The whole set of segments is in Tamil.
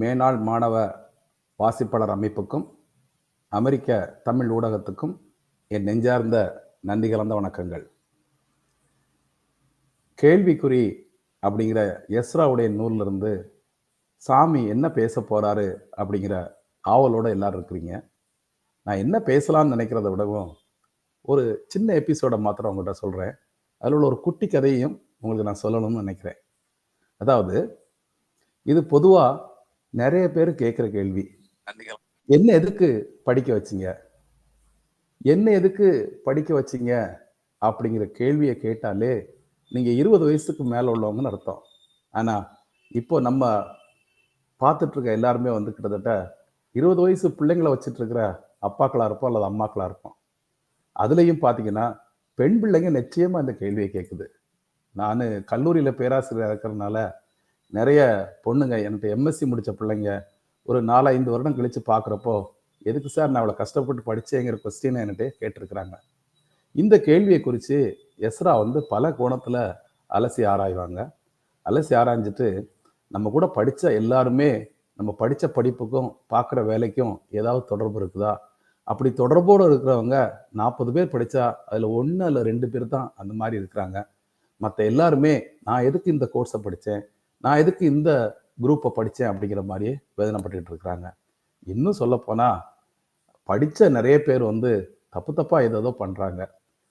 மேனாள் மாணவ வாசிப்பாளர் அமைப்புக்கும் அமெரிக்க தமிழ் ஊடகத்துக்கும் என் நெஞ்சார்ந்த நன்றி கலந்த வணக்கங்கள். கேள்விக்குறி அப்படிங்கிற எஸ்ராவுடைய நூல்ல இருந்து சாமி என்ன பேச போகிறாரு அப்படிங்கிற ஆவலோட எல்லாரும் இருக்கிறீங்க. நான் என்ன பேசலாம்னு நினைக்கிறத விடவும் ஒரு சின்ன எபிசோட மாத்திரம் உங்கள்கிட்ட சொல்கிறேன் அதில் உள்ள ஒரு குட்டி கதையும் உங்களுக்கு நான் சொல்லணும்னு நினைக்கிறேன். அதாவது இது பொதுவாக நிறைய பேர் கேட்குற கேள்வி. என்ன எதுக்கு படிக்க வச்சீங்க? என்ன எதுக்கு படிக்க வச்சீங்க? அப்படிங்கிற கேள்வியை கேட்டாலே நீங்கள் இருபது வயசுக்கு மேலே உள்ளவங்கன்னு அர்த்தம். ஆனால் இப்போ நம்ம பார்த்துட்டு இருக்க எல்லாருமே வந்து கிட்டத்தட்ட இருபது வயசு பிள்ளைங்களை வச்சுட்டு இருக்கிற அப்பாக்களாக இருப்போம் அல்லது அம்மாக்களாக இருப்போம். அதுலேயும் பார்த்தீங்கன்னா பெண் பிள்ளைங்க நிச்சயமாக இந்த கேள்வியை கேட்குது நான் கல்லூரியில் பேராசிரியர் இருக்கிறதுனால நிறைய பொண்ணுங்க என்கிட்ட எம்எஸ்சி முடித்த பிள்ளைங்க ஒரு நாலஞ்சு வருடம் கழித்து பார்க்குறப்போ எதுக்கு சார் நான் அவ்வளோ கஷ்டப்பட்டு படித்தேங்கிற கொஸ்டினை என்கிட்ட கேட்டிருக்கிறாங்க. இந்த கேள்வியை குறித்து எஸ்ரா வந்து பல கோணத்தில் அலசி ஆராய்வாங்க. அலசி ஆராய்ஞ்சிட்டு நம்ம கூட படித்த எல்லாருமே நம்ம படித்த படிப்புக்கும் பார்க்குற வேலைக்கும் ஏதாவது தொடர்பு இருக்குதா? அப்படி தொடர்போடு இருக்கிறவங்க நாற்பது பேர் படித்தா அதில் ஒன்று அல்ல ரெண்டு பேர் தான் அந்த மாதிரி இருக்கிறாங்க. மற்ற எல்லாருமே நான் எதுக்கு இந்த கோர்ஸை படித்தேன் நான் எதுக்கு இந்த குரூப்பை படித்தேன் அப்படிங்கிற மாதிரியே வேதனைப்பட்டுக்கிட்டு இருக்கிறாங்க. இன்னும் சொல்லப்போனால் படித்த நிறைய பேர் வந்து தப்பு தப்பாக ஏதோ பண்ணுறாங்க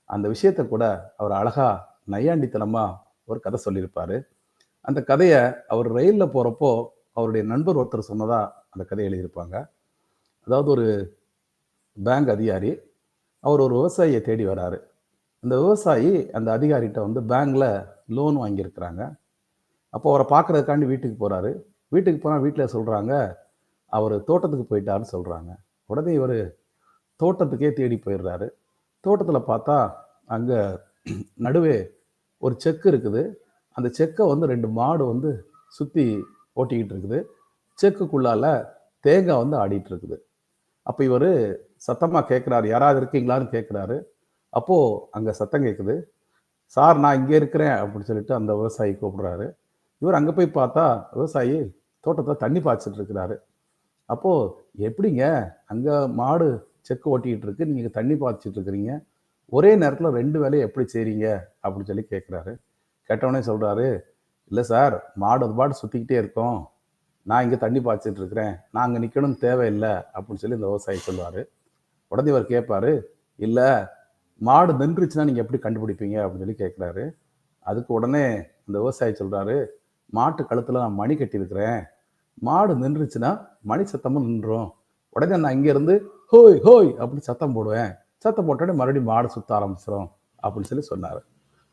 அந்த விஷயத்த கூட அவர் அழகா நையாண்டித்தனமாக ஒரு கதை சொல்லியிருப்பார். அந்த கதையை அவர் ரயிலில் போகிறப்போ அவருடைய நண்பர் ஒருத்தர் சொன்னதாக அந்த கதையை எழுதியிருப்பாங்க. அதாவது ஒரு பேங்க் அதிகாரி அவர் ஒரு விவசாயியை தேடி வராரு. அந்த விவசாயி அந்த அதிகாரிகிட்ட வந்து பேங்க்கில் லோன் வாங்கியிருக்கிறாங்க. அப்போ அவரை பார்க்கறதுக்காண்டி வீட்டுக்கு போகிறாரு வீட்டுக்கு போனால் வீட்டில் சொல்கிறாங்க அவர் தோட்டத்துக்கு போயிட்டாருன்னு சொல்கிறாங்க உடனே இவர் தோட்டத்துக்கே தேடி போயிடுறாரு. தோட்டத்தில் பார்த்தா அங்கே நடுவே ஒரு செக்கு இருக்குது. அந்த செக்கை வந்து ரெண்டு மாடு வந்து சுற்றி ஓட்டிக்கிட்டு இருக்குது. செக்குக்குள்ளால தேங்காய் வந்து ஆடிட்டு இருக்குது. அப்போ இவர் சத்தமாக கேட்குறாரு யாராவது இருக்கீங்களான்னு கேட்குறாரு அப்போது அங்கே சத்தம் கேட்குது சார் நான் இங்கே இருக்கிறேன் அப்படின்னு சொல்லிட்டு அந்த விவசாயி கூப்பிட்றாரு. இவர் அங்கே போய் பார்த்தா விவசாயி தோட்டத்தில் தண்ணி பாய்ச்சிட்டு இருக்கிறாரு. அப்போது எப்படிங்க? அங்கே மாடு செக்கு ஓட்டிக்கிட்டு இருக்கு. நீங்கள் தண்ணி பாய்ச்சிட்டு இருக்கிறீங்க. ஒரே நேரத்தில் ரெண்டு வேலையை எப்படி செய்கிறீங்க அப்படின்னு சொல்லி கேட்குறாரு கேட்டவொடனே சொல்கிறாரு இல்லை சார் மாடு ஒரு பாடு சுற்றிக்கிட்டே இருக்கோம். நான் இங்கே தண்ணி பாய்ச்சிட்டு இருக்கிறேன். நான் அங்கே நிற்கணும்னு தேவையில்லை. அப்படின்னு சொல்லி இந்த விவசாயி சொல்லுவார். உடனே இவர் கேட்பாரு இல்லை மாடு நின்றுச்சுன்னா நீங்கள் எப்படி கண்டுபிடிப்பீங்க? அப்படின்னு சொல்லி கேட்குறாரு அதுக்கு உடனே இந்த விவசாயி சொல்கிறாரு மாட்டு கழுத்தில் நான் மணி கட்டியிருக்கிறேன். மாடு நின்றுச்சுன்னா மணி சத்தமும் நின்றும். உடனே நான் இங்கேருந்து ஹோய் ஹோய் அப்படின்னு சத்தம் போடுவேன். சத்தம் போட்டோடனே மறுபடியும் மாடு சுற்ற ஆரம்பிச்சிடும் அப்படின்னு சொல்லி சொன்னார்.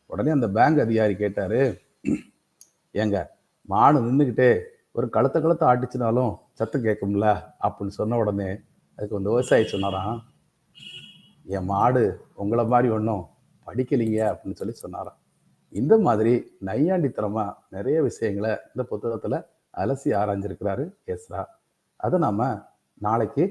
உடனே அந்த பேங்க் அதிகாரி கேட்டார் ஏங்க மாடு நின்றுக்கிட்டே ஒரு கழுத்த கழுத்த ஆட்டிச்சுனாலும் சத்தம் கேட்கும்ல? அப்படின்னு சொன்ன உடனே அதுக்கு அந்த விவசாயி சொன்னாராம். என் மாடு உங்களை மாதிரி ஒன்றும் படிக்கலைங்க அப்படின்னு சொல்லி சொன்னாராம். இந்த மாதிரி நையாண்டித்தனமாக நிறைய விஷயங்களை இந்த புத்தகத்தில் அலசி ஆராய்ஞ்சிருக்கிறாரு எஸ்ரா. அதை நாம் நாளைக்கு